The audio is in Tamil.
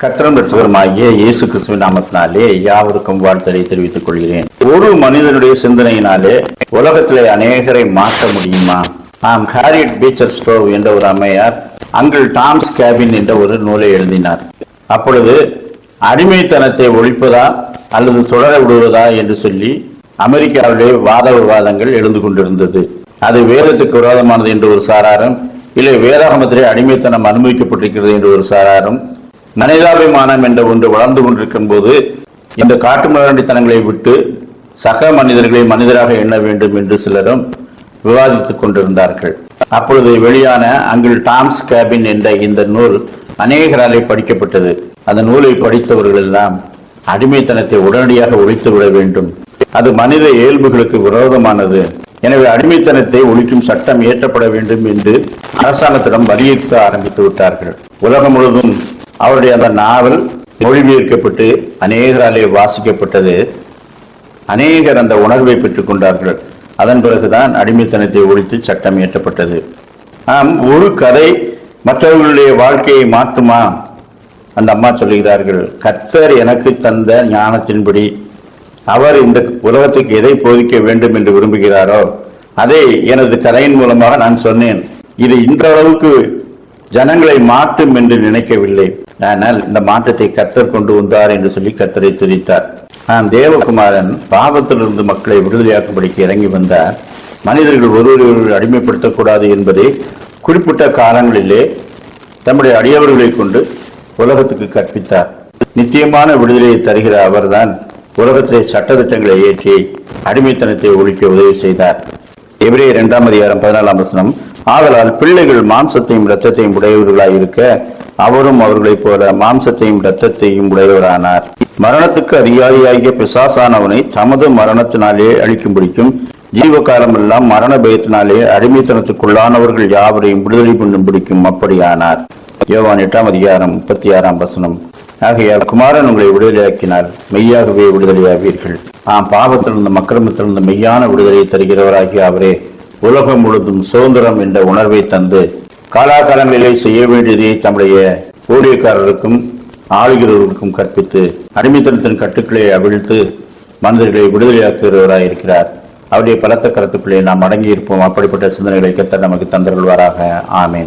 கத்திரம் ரட்சகருமாகிய இயேசு கிறிஸ்துவின் நாமத்தினாலே யாவருக்கும் வாழ்த்தலை தெரிவித்துக் கொள்கிறேன். ஒரு மனிதனுடைய சிந்தனையினாலே உலகத்திலே அநேகரை மாற்ற முடியுமா? ஆம் ஹாரியட் பீச்சர் ஸ்டோவ் என்ற ஒரு அம்மையார் அங்கிள் டாம்ஸ் கேபின் என்ற ஒரு நூலை எழுதினார். அப்பொழுது அடிமைத்தனத்தை ஒழிப்பதா அல்லது தொடர விடுவதா என்று சொல்லி அமெரிக்காவிலே வாத விவாதங்கள் எழுந்து கொண்டிருந்தது. அது வேதத்துக்கு விரோதமானது என்று ஒரு சாராரும் இல்லை வேதாகமத்திலே அடிமைத்தனம் அனுமதிக்கப்பட்டிருக்கிறது என்று ஒரு சாராரும் மனிதாபிமானம் என்ற ஒன்று வளர்ந்து கொண்டிருக்கும் போது இந்த காட்டு மிராண்டித்தனங்களை விட்டு சக மனிதர்களை மனிதராக எண்ண வேண்டும் என்று சிலரும் விவாதித்துக் கொண்டிருந்தார்கள். அப்பொழுது வெளியான அங்கிள் டாம்ஸ் கேபின் என்ற இந்த நூல் அநேகராலே படிக்கப்பட்டது. அந்த நூலை படித்தவர்கள் எல்லாம் அடிமைத்தனத்தை உடனடியாக ஒழித்து விட வேண்டும். அது மனித இயல்புகளுக்கு விரோதமானது. எனவே அடிமைத்தனத்தை ஒழிக்கும் சட்டம் இயற்றப்பட வேண்டும் என்று அரசாங்கத்திடம் வலியுறுத்த ஆரம்பித்து விட்டார்கள். உலகம் முழுவதும் அவருடைய அந்த நாவல் மொழிபெயர்க்கப்பட்டு அநேகராலே வாசிக்கப்பட்டது. அநேகர் அந்த உணர்வை பெற்றுக் கொண்டார்கள் அதன் பிறகுதான் அடிமைத்தனத்தை ஒழித்து சட்டம் இயற்றப்பட்டது. ஆம் ஒரு கதை மற்றவர்களுடைய வாழ்க்கையை மாற்றுமா அந்த அம்மா சொல்லுகிறார்கள் கர்த்தர் எனக்கு தந்த ஞானத்தின்படி அவர் இந்த உலகத்துக்கு எதை போதிக்க வேண்டும் என்று விரும்புகிறாரோ அதை எனது கதையின் மூலமாக நான் சொன்னேன். இது இன்றளவுக்கு ஜனங்களை மாற்றும் என்று நினைக்கவில்லை. ஆனால் இந்த மாற்றத்தை கத்தர் கொண்டு வந்தார் என்று சொல்லி கத்தரை துதித்தார். நான் தேவகுமாரன் பாவத்திலிருந்து மக்களை விடுதலையாக்கும்படிக்கு இறங்கி வந்தார். மனிதர்கள் ஒருவரை ஒருவர் அடிமைப்படுத்தக்கூடாது என்பதை குறிப்பிட்ட காலங்களிலே தம்முடைய அடியவர்களை கொண்டு உலகத்துக்கு கற்பித்தார். நித்தியமான விடுதலையை தருகிற அவர்தான் உலகத்திலே சட்டத்திட்டங்களை ஏற்றி அடிமைத்தனத்தை ஒழிக்க உதவி செய்தார். எபிரே இரண்டாம் அதிகாரம் பதினாலாம் வசனம். ஆதலால் பிள்ளைகள் மாம்சத்தையும் இரத்தத்தையும் உடையவர்களாய் இருக்க அவரும் அவர்களைப் போல மாம்சத்தையும் இரத்தத்தையும் உடையவரானார். மரணத்துக்கு அதிகாரியாகிய பிசாசானவனை தமது மரணத்தினாலே அழிக்கும்படிக்கும் ஜீவகாலம் எல்லாம் மரண பயத்தினாலே அடிமைத்தனத்துக்குள்ளானவர்கள் யாவரையும் விடுதலை பண்ணும் பிடிக்கும் அப்படியானார். யோவான் எட்டாம் அதிகாரம் முப்பத்தி ஆறாம் வசனம். ஆகையால் குமாரன் உங்களை விடுதலையாக்கினால் மெய்யாகவே விடுதலையாவீர்கள். ஆம் பாவத்திலிருந்து மக்கிரமத்திலிருந்து மெய்யான விடுதலையை தருகிறவராகிய அவரே உலகம் முழுதும் சுதந்திரம் என்ற உணர்வை தந்து காலாகாலங்களிலே செய்ய வேண்டியதை தம்முடைய ஊழியக்காரருக்கும் ஆளுகிறவர்களுக்கும் கற்பித்து அடிமைத்தனத்தின் கட்டுக்களை அவிழ்த்து மனிதர்களை விடுதலையாக்குகிறவராயிருக்கிறார். அவருடைய பலத்த கருத்துக்களை நாம் அடங்கியிருப்போம். அப்படிப்பட்ட சிந்தனைகளை கத்த நமக்கு தந்தருள்வாராக. ஆமேன்.